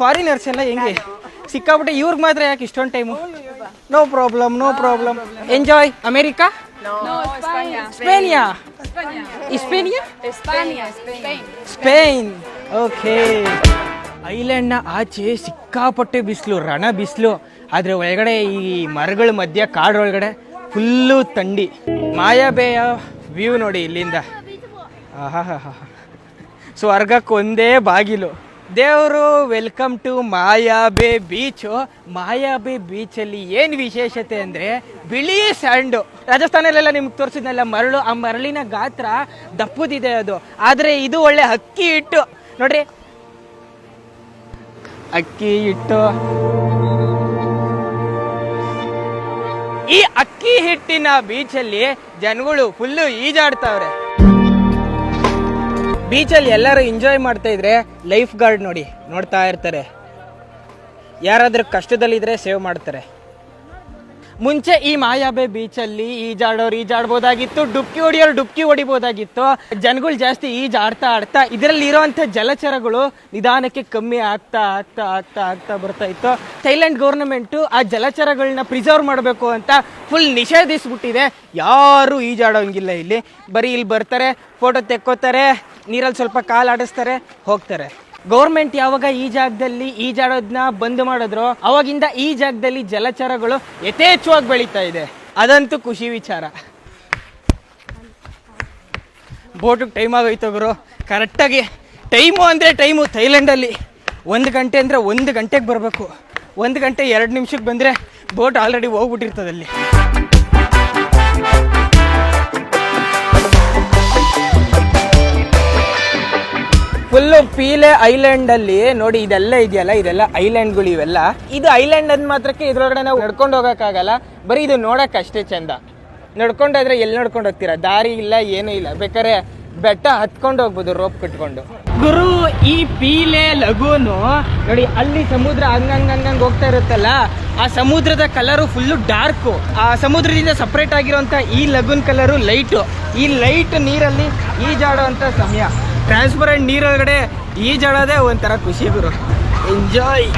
Foreigners ಎಲ್ಲ ಹೆಂಗೆ? ಸಿಕ್ಕಾಬಿಟ್ಟೆ ಇವ್ರಿಗೆ ಮಾತ್ರ ಯಾಕೆ ಇಷ್ಟೊಂದು time no problem no problem enjoy America. ಸ್ಪೇನಿಯಾ ಇಸ್ಪೇನಿಯಾ. ಸ್ಪೇನ್ ಓಕೆ ಐಲ್ಯಾಂಡ್ನ ಆಚೆ ಸಿಕ್ಕಾಪಟ್ಟೆ ಬಿಸಿಲು ರಣ ಬಿಸಿಲು ಆದರೆ ಒಳಗಡೆ ಈ ಮರಗಳ ಮಧ್ಯ ಕಾಡೊಳಗಡೆ ಫುಲ್ಲು ತಂಡಿ ಮಾಯಾಬೇಯ ವ್ಯೂ ನೋಡಿ ಇಲ್ಲಿಂದ. ಆಹಾಹಾಹಾ. ಸ್ವರ್ಗಕ್ಕೆ ಒಂದೇ ಬಾಗಿಲು. ದೇವರು welcome to Maya Bay beach Maya Bay ಬೀಚಲ್ಲಿ ಏನು ವಿಶೇಷತೆ ಅಂದರೆ ಬಿಳಿ ಸ್ಯಾಂಡು ರಾಜಸ್ಥಾನಲ್ಲೆಲ್ಲ ನಿಮ್ಗೆ ತೋರಿಸಿದ್ನಲ್ಲ, ಮರಳು, ಆ ಮರಳಿನ ಗಾತ್ರ ದಪ್ಪದಿದೆ ಅದು. ಆದರೆ ಇದು ಒಳ್ಳೆ ಅಕ್ಕಿ ಹಿಟ್ಟು. ನೋಡ್ರಿ. ಅಕ್ಕಿ ಹಿಟ್ಟು. ಈ ಅಕ್ಕಿ ಹಿಟ್ಟಿನ ಬೀಚಲ್ಲಿ ಜನಗಳು ಫುಲ್ಲು ಈಜಾಡ್ತಾವ್ರೆ. ಬೀಚಲ್ಲಿ ಎಲ್ಲರೂ ಎಂಜಾಯ್ ಮಾಡ್ತಾ ಇದ್ರೆ ಲೈಫ್ ಗಾರ್ಡ್ ನೋಡಿ ನೋಡ್ತಾ ಇರ್ತಾರೆ. ಯಾರಾದ್ರೂ ಕಷ್ಟದಲ್ಲಿದ್ದರೆ ಸೇವ್ ಮಾಡ್ತಾರೆ. ಮುಂಚೆ ಈ ಮಾಯಾಬೆ ಬೀಚಲ್ಲಿ ಈಜಾಡೋರು ಈಜಾಡ್ಬೋದಾಗಿತ್ತು ಡುಬ್ಕಿ ಹೊಡಿಯೋರು ಡುಬ್ಕಿ ಹೊಡಿಬೋದಾಗಿತ್ತು. ಜನಗಳು ಜಾಸ್ತಿ ಈಜಾಡ್ತಾ ಆಡ್ತಾ ಇದರಲ್ಲಿ ಇರುವಂತ ಜಲಚರಗಳು ನಿಧಾನಕ್ಕೆ ಕಮ್ಮಿ ಆಗ್ತಾ ಆಗ್ತಾ ಆಗ್ತಾ ಆಗ್ತಾ ಬರ್ತಾ ಇತ್ತು. ಥೈಲ್ಯಾಂಡ್ ಗೌರ್ನಮೆಂಟು ಆ ಜಲಚರಗಳನ್ನ ಪ್ರಿಸರ್ವ್ ಮಾಡಬೇಕು ಅಂತ ಫುಲ್ ನಿಷೇಧಿಸ್ಬಿಟ್ಟಿದೆ. ಯಾರು ಈಜಾಡೋಂಗಿಲ್ಲ ಇಲ್ಲಿ. ಬರೀ ಇಲ್ಲಿ ಬರ್ತಾರೆ ಫೋಟೋ ತೆಕ್ಕೋತಾರೆ, ನೀರಲ್ಲಿ ಸ್ವಲ್ಪ ಕಾಲು ಆಡಿಸ್ತಾರೆ, ಹೋಗ್ತಾರೆ. ಗೌರ್ಮೆಂಟ್ ಯಾವಾಗ ಈ ಜಾಗದಲ್ಲಿ ಈಜಾಡೋದನ್ನ ಬಂದ್ ಮಾಡಿದ್ರು, ಅವಾಗಿಂದ ಈ ಜಾಗದಲ್ಲಿ ಜಲಚರಗಳು ಯಥೇಚ್ಛವಾಗಿ ಬೆಳೀತಾ ಇದೆ. ಅದಂತೂ ಖುಷಿ ವಿಚಾರ. ಬೋಟಿಗೆ ಟೈಮ್ ಆಗೋಯ್ತು ಗುರು. ಕರೆಕ್ಟಾಗಿ ಟೈಮು ಅಂದರೆ ಟೈಮು ಥೈಲ್ಯಾಂಡಲ್ಲಿ ಒಂದು ಗಂಟೆ ಅಂದರೆ ಒಂದು ಗಂಟೆಗೆ ಬರಬೇಕು. ಒಂದು ಗಂಟೆ ಎರಡು ನಿಮಿಷಕ್ಕೆ ಬಂದರೆ ಬೋಟ್ ಆಲ್ರೆಡಿ ಹೋಗ್ಬಿಟ್ಟಿರ್ತದಲ್ಲಿ ಫುಲ್ಲು ಪೀಲೆ ಐಲ್ಯಾಂಡ್ ಅಲ್ಲಿ, ನೋಡಿ ಇದೆಲ್ಲ ಇದೆಯಲ್ಲ, ಇದೆಲ್ಲ ಐಲ್ಯಾಂಡ್ಗಳು ಇವೆಲ್ಲ. ಇದು ಐಲ್ಯಾಂಡ್ ಅಂದ್ ಮಾತ್ರಕ್ಕೆ ಇದ್ರೊಳಗಡೆ ನಾವು ನಡ್ಕೊಂಡು ಹೋಗೋಕ್ಕಾಗಲ್ಲ. ಬರೀ ಇದು ನೋಡಕ್ ಅಷ್ಟೇ ಚಂದ. ನಡ್ಕೊಂಡಾದ್ರೆ ಎಲ್ಲಿ ನಡ್ಕೊಂಡು ಹೋಗ್ತೀರಾ? ದಾರಿ ಇಲ್ಲ, ಏನೂ ಇಲ್ಲ. ಬೇಕಾದ್ರೆ ಬೆಟ್ಟ ಹತ್ಕೊಂಡು ಹೋಗ್ಬೋದು ರೋಪ್ ಕಟ್ಕೊಂಡು. ಗುರು, ಈ ಪೀಲೆ ಲಗೂನು ನೋಡಿ ಅಲ್ಲಿ ಸಮುದ್ರ ಹಂಗಂಗ್ ಹಂಗಂಗ್ ಹೋಗ್ತಾ ಇರುತ್ತಲ್ಲ, ಆ ಸಮುದ್ರದ ಕಲರು ಫುಲ್ಲು ಡಾರ್ಕು ಆ ಸಮುದ್ರದಿಂದ ಸಪ್ರೇಟ್ ಆಗಿರುವಂತ ಈ ಲಗೂನ್ ಕಲರು ಲೈಟು ಈ ಲೈಟ್ ನೀರಲ್ಲಿ ಈಜಾಡುವಂತ ಸಮಯ. ಟ್ರಾನ್ಸ್ಪರೆಂಟ್ ನೀರೊಳಗಡೆ ಈಜಾಡೋದೇ ಒಂಥರ ಖುಷಿ ಗುರು. ಎಂಜಾಯ್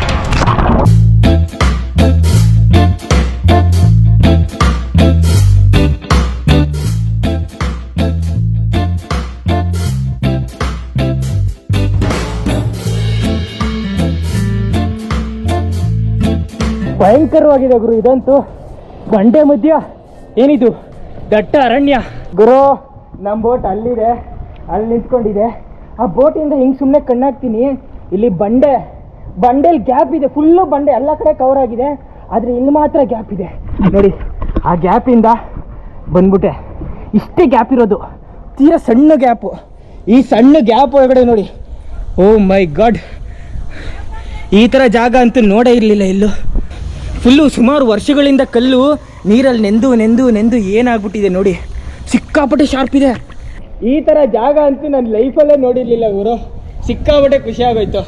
ಭಯಂಕರವಾಗಿದೆ ಗುರು, ಇದಂತೂ ಬಂಡೆ ಮಧ್ಯ ಏನಿದು? ದಟ್ಟ ಅರಣ್ಯ. ಗುರು ನಮ್ಮ ಬೋಟ್ ಅಲ್ಲಿದೆ. ಅಲ್ಲಿ ನಿಂತ್ಕೊಂಡಿದೆ. ಆ ಬೋಟಿಂದ ಹಿಂಗೆ ಸುಮ್ಮನೆ ಕಣ್ಣಾಗ್ತೀನಿ ಇಲ್ಲಿ ಬಂಡೆ, ಬಂಡೆಲಿ ಗ್ಯಾಪ್ ಇದೆ ಫುಲ್ಲು ಬಂಡೆ ಎಲ್ಲ ಕಡೆ ಕವರ್ ಆಗಿದೆ. ಆದರೆ ಇಲ್ಲಿ ಮಾತ್ರ ಗ್ಯಾಪ್ ಇದೆ. ನೋಡಿ, ಆ ಗ್ಯಾಪಿಂದ ಬಂದ್ಬಿಟ್ಟೆ. ಇಷ್ಟೇ ಗ್ಯಾಪ್ ಇರೋದು. ತೀರಾ ಸಣ್ಣ ಗ್ಯಾಪು. ಈ ಸಣ್ಣ ಗ್ಯಾಪ್ ಒಳಗಡೆ ನೋಡಿ. Oh my God. ಈ ಥರ ಜಾಗ ಅಂತೂ ನೋಡೇ ಇರಲಿಲ್ಲ ಎಲ್ಲೂ ಫುಲ್ಲು ಸುಮಾರು ವರ್ಷಗಳಿಂದ ಕಲ್ಲು ನೀರಲ್ಲಿ ನೆಂದು ನೆಂದು ನೆಂದು ಏನಾಗ್ಬಿಟ್ಟಿದೆ ನೋಡಿ. ಸಿಕ್ಕಾಪಟ್ಟೆ ಶಾರ್ಪ್ ಇದೆ. ಈ ಥರ ಜಾಗ ಅಂತೂ ನನ್ನ ಲೈಫಲ್ಲೇ ನೋಡಿರ್ಲಿಲ್ಲ ಗುರು. ಸಿಕ್ಕಾಪಟ್ಟೆ ಖುಷಿ ಆಗೋಯ್ತು.